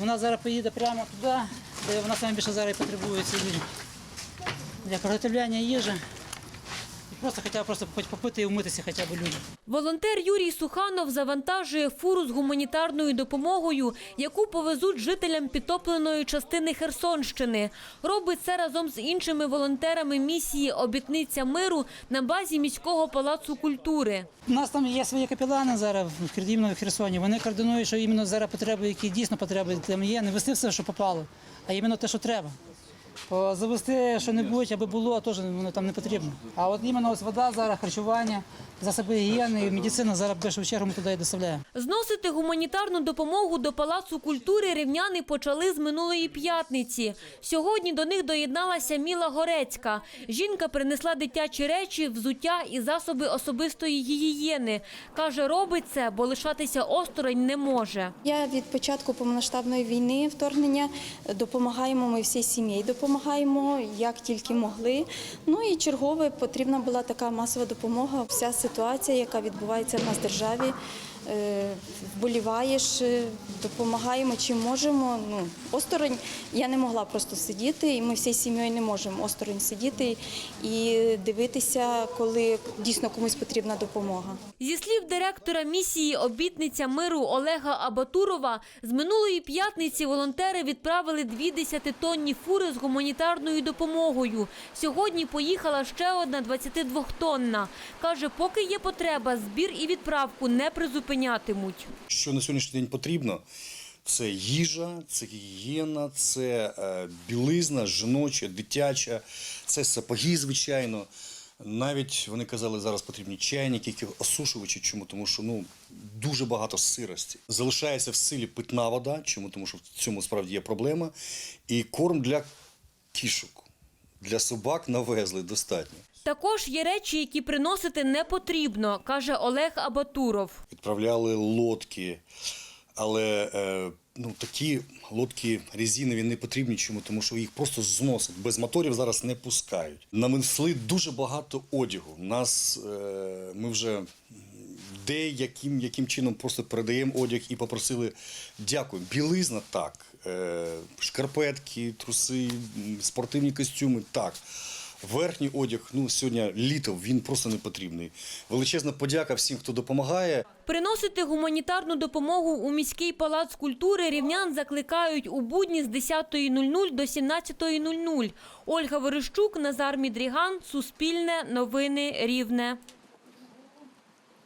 Вона зараз поїде прямо туди, де вона саме більше зараз і потребується. Для приготовляння їжі. Просто хоча б просто хоч попити і вмитися хоча б людям. Волонтер Юрій Суханов завантажує фуру з гуманітарною допомогою, яку повезуть жителям підтопленої частини Херсонщини. Робить це разом з іншими волонтерами місії Обітниця миру на базі міського палацу культури. У нас там є свої капелани зараз в Херсоні. Вони координують, що іменно зараз потреби, які дійсно потреби там є, не вести все, що попало, а іменно те, що треба. Завести що-небудь, аби було, теж воно там не потрібно. А от іменно ось вода зараз, харчування, засоби гігієни, медицина зараз в першу чергу ми туди і доставляємо. Зносити гуманітарну допомогу до Палацу культури рівняни почали з минулої п'ятниці. Сьогодні до них доєдналася Міла Горецька. Жінка принесла дитячі речі, взуття і засоби особистої гігієни. Каже, робить це, бо лишатися осторонь не може. Я від початку повномасштабної війни вторгнення допомагаємо ми всій сім'ї. Допомагаємо як тільки могли. Ну і чергове потрібна була така масова допомога. Вся ситуація, яка відбувається в нас в державі. е, Вболіваєш, е, допомагаємо чим можемо. Ну осторонь я не могла просто сидіти, і ми всією сім'єю не можемо осторонь сидіти і дивитися, коли дійсно комусь потрібна допомога. Зі слів директора місії «Обітниця миру» Олега Абатурова, з минулої п'ятниці волонтери відправили дві десятитонні фури з гуманітарною допомогою. Сьогодні поїхала ще одна 22-тонна. Каже, поки є потреба, збір і відправку не призупинятимуть. Що на сьогоднішній день потрібно? Це їжа, це гігієна, це е, білизна, жіноча, дитяча, це сапоги, звичайно. Навіть вони казали, зараз потрібні чайники, які осушувачі. Чому? Тому що ну дуже багато сирості. Залишається в силі питна вода. Чому? Тому що в цьому справді є проблема. І корм для кішок, для собак навезли достатньо. Також є речі, які приносити не потрібно, каже Олег Абатуров. відправляли лодки, але е, ну, такі лодки резинові не потрібні чому, тому що їх просто зносять. Без моторів зараз не пускають. Нанесли дуже багато одягу. Нас е, ми вже де яким, яким чином просто передаємо одяг і попросили дякую. Білизна так, е, шкарпетки, труси, спортивні костюми так. Верхній одяг, ну сьогодні літо, він просто не потрібний. Величезна подяка всім, хто допомагає. Приносити гуманітарну допомогу у міський палац культури рівнян закликають у будні з 10.00 до 17.00. Ольга Верещук, Назар Мідріган, Суспільне, Новини Рівне.